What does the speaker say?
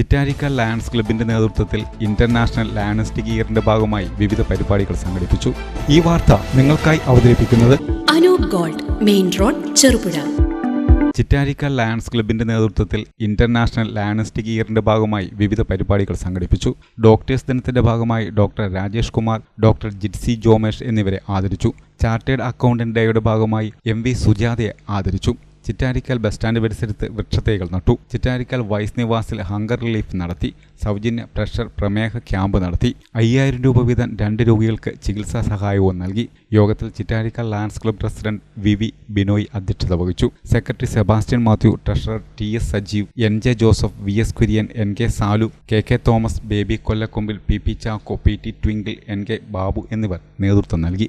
ചിറ്റാരിക്ക Lions ക്ലബിന്റെ നേതൃത്വത്തിൽ international ലയണിസ്റ്റിക് ഇയറിന്റെ ഭാഗമായി വിവിധ പരിപാടികൾ സംഘടിപ്പിച്ചു. ഈ വാർത്ത നിങ്ങൾക്കായി അവതരിപ്പിക്കുന്നത് Anoop gold main road Cherupuzha. Chittarikka Lions ക്ലബിന്റെ നേതൃത്വത്തിൽ ഇന്റർനാഷണൽ ലയണിസ്റ്റിക് ഇയറിന്റെ ഭാഗമായി വിവിധ പരിപാടികൾ സംഘടിപ്പിച്ചു. ഡോക്ടേഴ്സ് ദിനത്തിന്റെ ഭാഗമായി ഡോക്ടർ രാജേഷ് കുമാർ ഡോക്ടർ ജിറ്റ്സി ജോമേഷ് എന്നിവരെ ആദരിച്ചു. ചാർട്ടേഡ് അക്കൗണ്ടന്റ് ഡേയുടെ ഭാഗമായി എം വി സുജാതയെ ആദരിച്ചു. ചിറ്റാരിക്കൽ ബസ് സ്റ്റാൻഡ് പരിസരത്ത് വൃക്ഷത്തൈകൾ നട്ടു. ചിറ്റാരിക്കൽ വൈസ് നിവാസിൽ ഹങ്കർ റിലീഫ് നടത്തി. സൗജന്യ പ്രഷർ പ്രമേഹ ക്യാമ്പ് നടത്തി. അയ്യായിരം രൂപ വീതം രണ്ട് രോഗികൾക്ക് ചികിത്സാ സഹായവും നൽകി. യോഗത്തിൽ Chittarikkal Lions club president V V Binoy അധ്യക്ഷത വഹിച്ചു. Secretary Sebastian Mathew treasurer T S Sajeev N J Joseph V S Kurian N K Salu K K Thomas Baby Kollakombil P P Chacko P T Twinkle N K Babu എന്നിവർ നേതൃത്വം നൽകി.